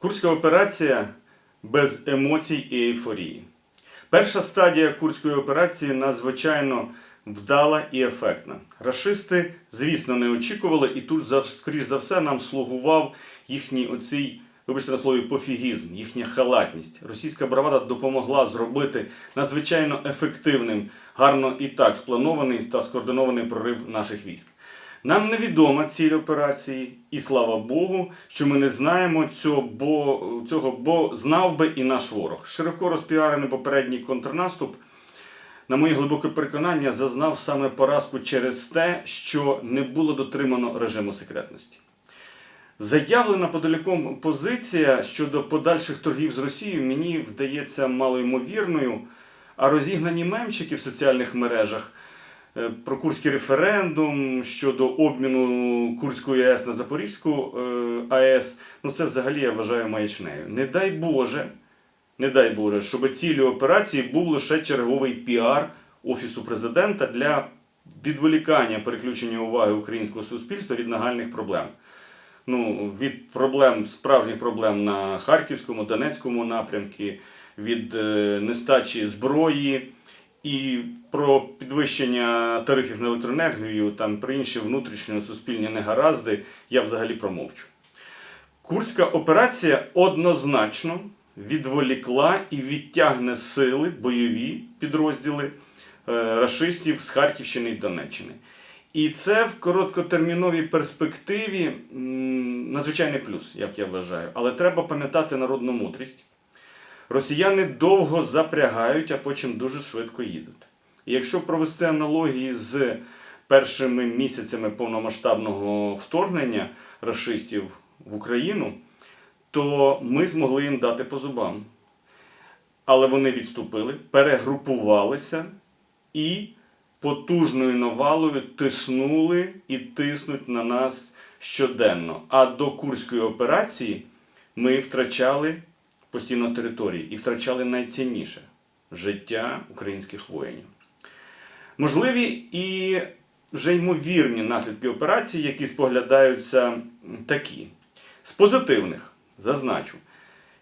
Курська операція без емоцій і ейфорії. Перша стадія курської операції надзвичайно вдала і ефектна. Рашисти, звісно, не очікували, і тут, скоріш за все, нам слугував їхній оцій, вибачте на слові, пофігізм, їхня халатність. Російська бравада допомогла зробити надзвичайно ефективним, гарно і так спланований та скоординований прорив наших військ. Нам невідома ціль операції, і слава Богу, що ми не знаємо цього, бо, цього, бо знав би і наш ворог. Широко розпіарений попередній контрнаступ, на моє глибоке переконання, зазнав саме поразку через те, що не було дотримано режиму секретності. Заявлена подаліком позиція щодо подальших торгів з Росією мені вдається малоймовірною, а розігнані мемчики в соціальних мережах про курський референдум щодо обміну Курської АЕС на Запорізьку е, АЕС, ну це взагалі я вважаю маячнею. Не дай Боже, не дай Боже, щоб цілею операції був лише черговий піар Офісу президента для відволікання переключення уваги українського суспільства від нагальних проблем ну, від проблем, справжніх проблем на Харківському, Донецькому напрямку, від е, нестачі зброї і про підвищення тарифів на електроенергію, там про інші внутрішньо суспільні негаразди, я взагалі промовчу. Курська операція однозначно відволікла і відтягне сили, бойові підрозділи е, рашистів з Харківщини і Донеччини. І це в короткотерміновій перспективі надзвичайний плюс, як я вважаю. Але треба пам'ятати народну мудрість. Росіяни довго запрягають, а потім дуже швидко їдуть. І якщо провести аналогії з першими місяцями повномасштабного вторгнення рашистів в Україну, то ми змогли їм дати по зубам. Але вони відступили, перегрупувалися і потужною навалою тиснули і тиснуть на нас щоденно. А до Курської операції ми втрачали постійно території і втрачали найцінніше життя українських воїнів. Можливі і вже ймовірні наслідки операції, які споглядаються такі. З позитивних зазначу,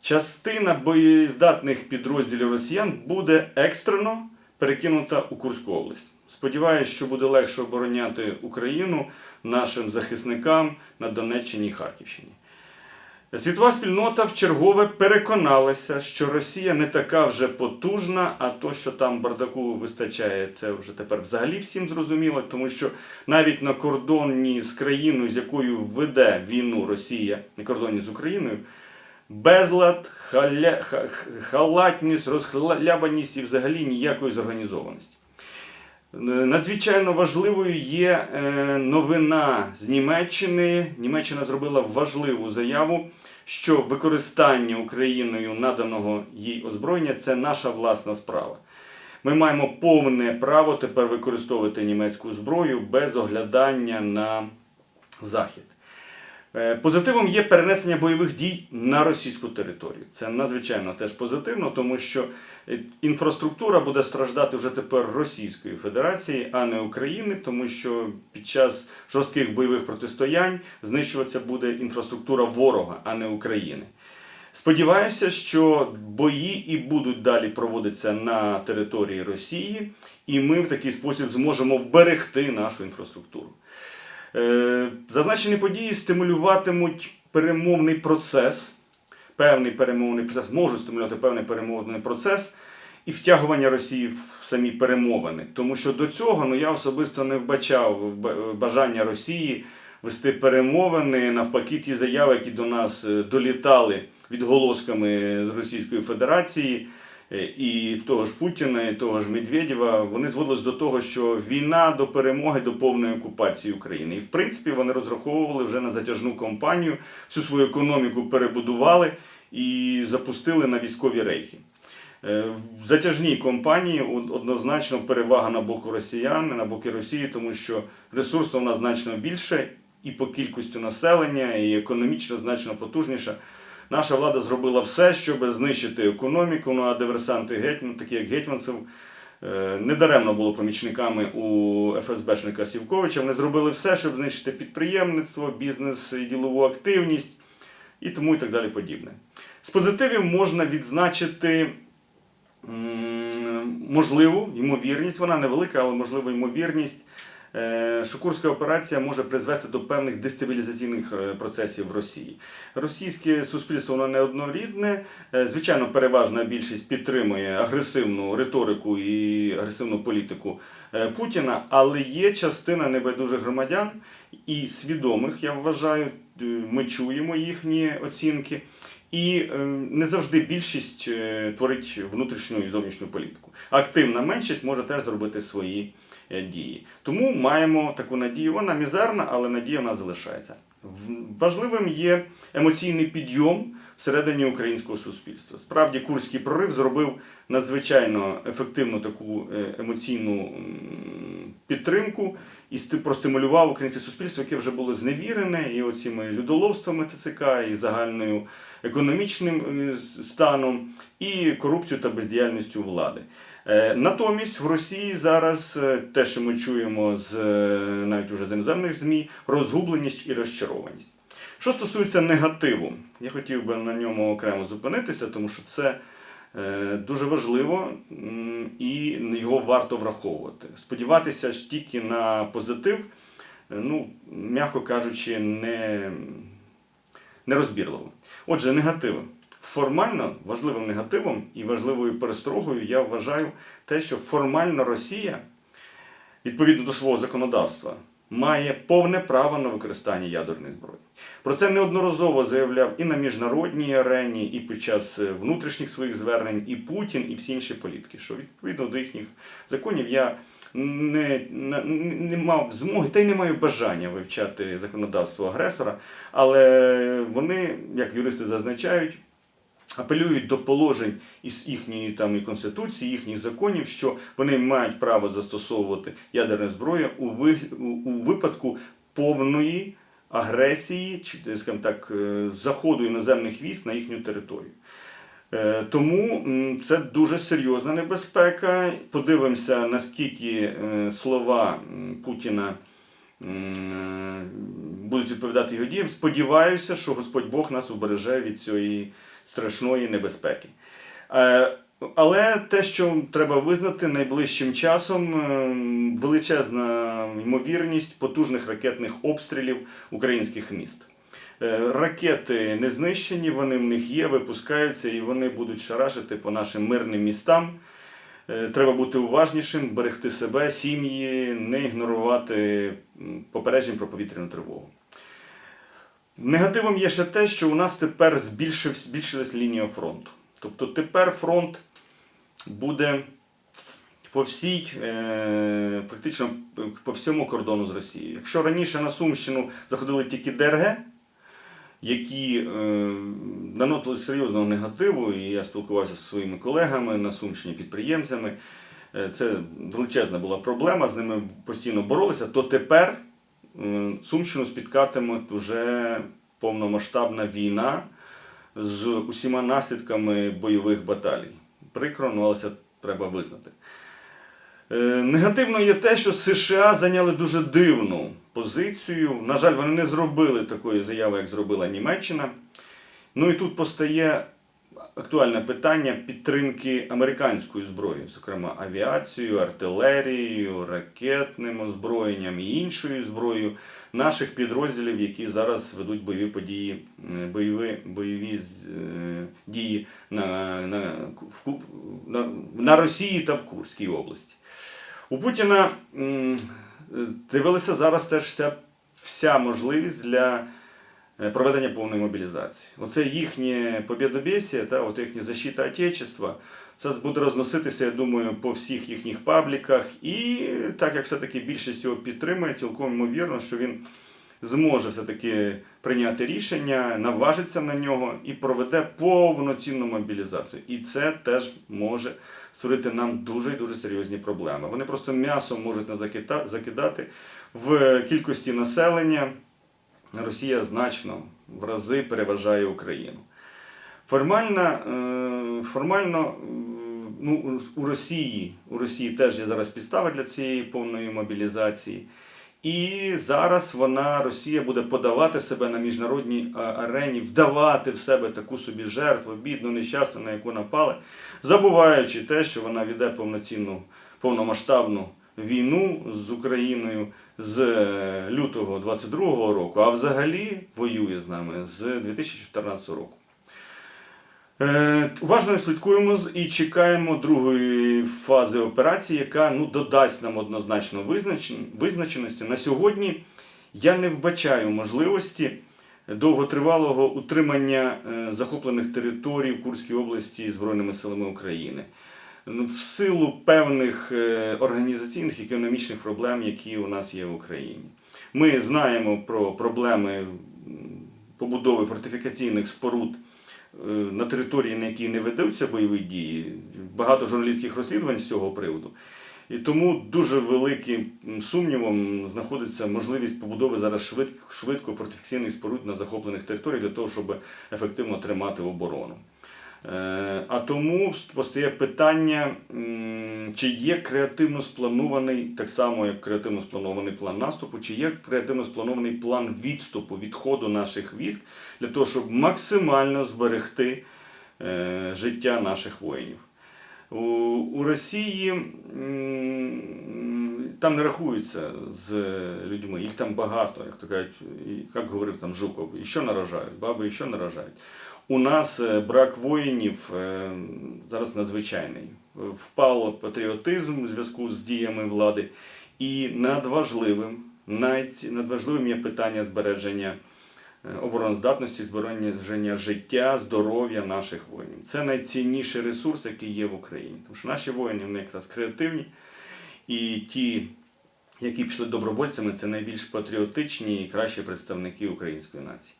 частина боєздатних підрозділів росіян буде екстрено перекинута у Курську область. Сподіваюсь, що буде легше обороняти Україну нашим захисникам на Донеччині і Харківщині. Світова спільнота вчергове переконалася, що Росія не така вже потужна, а то, що там бардаку вистачає, це вже тепер взагалі всім зрозуміло, тому що навіть на кордоні з країною, з якою веде війну Росія, на кордоні з Україною, безлад, халя, халатність, розхлябаність і взагалі ніякої зорганізованості. Е, Надзвичайно важливою є е, новина з Німеччини. Німеччина зробила важливу заяву, що використання Україною наданого їй озброєння це наша власна справа. Ми маємо повне право тепер використовувати німецьку зброю без оглядання на Захід. Е, Позитивом є перенесення бойових дій на російську територію. Це надзвичайно теж позитивно, тому що е, інфраструктура буде страждати вже тепер Російської Федерації, а не України, тому що під час жорстких бойових протистоянь знищуватися буде інфраструктура ворога, а не України. Сподіваюся, що бої і будуть далі проводитися на території Росії, і ми в такий спосіб зможемо вберегти нашу інфраструктуру. Е, Зазначені події стимулюватимуть перемовний процес, певний перемовний процес, можуть стимулювати певний перемовний процес і втягування Росії в самі перемовини. Тому що до цього ну, я особисто не вбачав бажання Росії вести перемовини, навпаки, ті заяви, які до нас е, долітали відголосками з Російської Федерації. Е, І того ж Путіна, і того ж Медведєва, вони зводились до того, що війна до перемоги до повної окупації України. І в принципі вони розраховували вже на затяжну кампанію, всю свою економіку перебудували і запустили на військові рейхи. Е, В затяжній компанії однозначно перевага на боку росіян, на боку Росії, тому що ресурсу в нас значно більше і по кількості населення, і економічно значно потужніша. Наша влада зробила все, щоб знищити економіку. Ну а диверсанти гетьман, такі як Гетьманцев, е, недаремно було помічниками у ФСБшника Сівковича. Вони зробили все, щоб знищити підприємництво, бізнес і ділову активність. і тому і так далі подібне. З позитивів можна відзначити можливу ймовірність, вона невелика, але можливу ймовірність, е, що Курська операція може призвести до певних дестабілізаційних е, процесів в Росії. Російське суспільство воно неоднорідне. Е, Звичайно, переважна більшість підтримує агресивну риторику і агресивну політику е, Путіна, але є частина небайдужих громадян і свідомих, я вважаю, е, ми чуємо їхні оцінки. І е, не завжди більшість е, творить внутрішню і зовнішню політику. Активна меншість може теж зробити свої е, дії. Тому маємо таку надію. Вона мізерна, але надія в нас залишається. Важливим є емоційний підйом всередині українського суспільства. Справді, курський прорив зробив надзвичайно ефективну таку е, емоційну підтримку і простимулював українське суспільство, яке вже було зневірене і оціми людоловствами ТЦК, і загальною економічним е, станом, і корупцією та бездіяльністю влади. Е, Натомість в Росії зараз е, те, що ми чуємо з е, навіть уже з іноземних ЗМІ, розгубленість і розчарованість. Що стосується негативу, я хотів би на ньому окремо зупинитися, тому що це дуже важливо і його варто враховувати. Сподіватися ж тільки на позитив, ну, м'яко кажучи, не, нерозбірливо. Отже, негативи. Формально важливим негативом і важливою пересторогою я вважаю те, що формально Росія, відповідно до свого законодавства, має повне право на використання ядерної зброї. Про це неодноразово заявляв і на міжнародній арені, і під час е, внутрішніх своїх звернень, і Путін, і всі інші політики. Що відповідно до їхніх законів я не, не, не мав змоги та й не маю бажання вивчати законодавство агресора, але вони, як юристи зазначають, апелюють до положень із їхньої там і конституції, їхніх законів, що вони мають право застосовувати ядерну зброю у, ви, у випадку повної агресії, чи скажімо так, е, заходу іноземних військ на їхню територію. Е, Тому це дуже серйозна небезпека. Подивимося, наскільки е, слова Путіна будуть відповідати його діям. Сподіваюся, що Господь Бог нас убереже від цієї страшної небезпеки. Е, Але те, що треба визнати найближчим часом, е, величезна ймовірність потужних ракетних обстрілів українських міст. Е, Ракети не знищені, вони в них є, випускаються і вони будуть шарашити по нашим мирним містам. Треба бути уважнішим, берегти себе, сім'ї, не ігнорувати попереджень про повітряну тривогу. Негативом є ще те, що у нас тепер збільшив, збільшилась лінія фронту. Тобто тепер фронт буде по всій, е, практично по всьому кордону з Росією. Якщо раніше на Сумщину заходили тільки ДРГ, які е, наносили серйозного негативу, і я спілкувався зі своїми колегами на Сумщині, підприємцями. Е, Це величезна була проблема, з ними постійно боролися, то тепер Сумщину спіткатиме вже повномасштабна війна з усіма наслідками бойових баталій. Прикро, ну, але це треба визнати. Е, Негативно є те, що США зайняли дуже дивну позицію. На жаль, вони не зробили такої заяви, як зробила Німеччина. Ну і тут постає актуальне питання підтримки американської зброї, зокрема авіацією, артилерією, ракетним озброєнням і іншою зброєю наших підрозділів, які зараз ведуть бойові події, е, бойові, бойові е, дії на, на, на, на Росії та в Курській області. У Путіна м, е, зараз теж вся, вся можливість для проведення повної мобілізації. Оце їхнє побєдобєсія, та от їхня защита Отечества, це буде розноситися, я думаю, по всіх їхніх пабліках. І так як все-таки більшість його підтримує, цілком ймовірно, що він зможе все-таки прийняти рішення, наважиться на нього і проведе повноцінну мобілізацію. І це теж може створити нам дуже і дуже серйозні проблеми. Вони просто м'ясом можуть нас закидати в кількості населення. Росія значно в рази переважає Україну. Формально, е, формально е, ну, у Росії, у Росії теж є зараз підстави для цієї повної мобілізації. І зараз вона, Росія, буде подавати себе на міжнародній арені, вдавати в себе таку собі жертву, бідну, нещасну, на яку напали, забуваючи те, що вона веде повноцінну, повномасштабну війну з Україною з е, лютого 22-го року, а взагалі воює з нами з 2014 року. Е, Уважно слідкуємо і чекаємо другої фази операції, яка ну, додасть нам однозначно визначеності. На сьогодні я не вбачаю можливості довготривалого утримання е, захоплених територій в Курській області Збройними силами України. Ну, В силу певних е, організаційних і економічних проблем, які у нас є в Україні. Ми знаємо про проблеми побудови фортифікаційних споруд е, на території, на якій не ведуться бойові дії. Багато журналістських розслідувань з цього приводу. І тому дуже великим сумнівом знаходиться можливість побудови зараз швидко, швидко фортифікаційних споруд на захоплених територіях для того, щоб ефективно тримати оборону. Е, А тому постає питання, чи є креативно спланований, так само як креативно спланований план наступу, чи є креативно спланований план відступу, відходу наших військ для того, щоб максимально зберегти е, життя наших воїнів. У, Росії там не рахуються з людьми, їх там багато, як то кажуть, як говорив там Жуков, і що наражають, баби і що наражають. У нас е, брак воїнів е, зараз надзвичайний. Впав патріотизм у зв'язку з діями влади, і надважливим, надважливим є питання збереження е, обороноздатності, збереження життя, здоров'я наших воїнів. Це найцінніший ресурс, який є в Україні. Тому що наші воїни вони якраз креативні, і ті, які пішли добровольцями, це найбільш патріотичні і кращі представники української нації.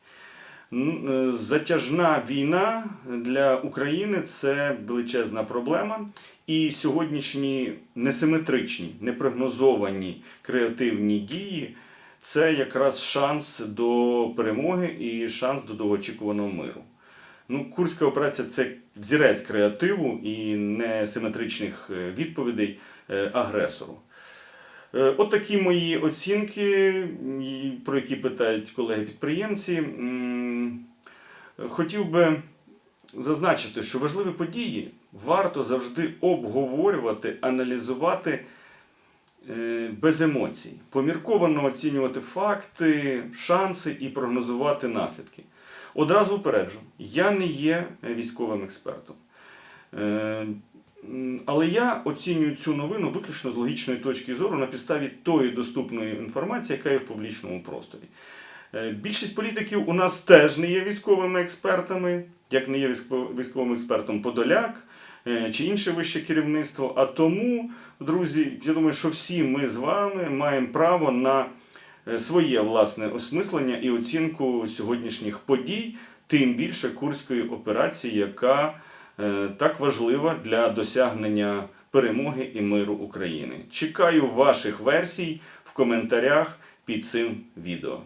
Е, Затяжна війна для України це величезна проблема. І сьогоднішні несиметричні, непрогнозовані креативні дії це якраз шанс до перемоги і шанс до довгоочікуваного миру. Ну, Курська операція це взірець креативу і несиметричних е, відповідей е, агресору. Е, От такі мої оцінки, про які питають колеги-підприємці. Хотів би зазначити, що важливі події варто завжди обговорювати, аналізувати е, без емоцій, помірковано оцінювати факти, шанси і прогнозувати наслідки. Одразу упереджу, я не є військовим експертом. Але я оцінюю цю новину виключно з логічної точки зору на підставі тої доступної інформації, яка є в публічному просторі. Е, Більшість політиків у нас теж не є військовими експертами, як не є військо- військовим експертом Подоляк е, чи інше вище керівництво. А тому, друзі, я думаю, що всі ми з вами маємо право на е, своє власне осмислення і оцінку сьогоднішніх подій, тим більше Курської операції, яка так важлива для досягнення перемоги і миру України. Чекаю ваших версій в коментарях під цим відео.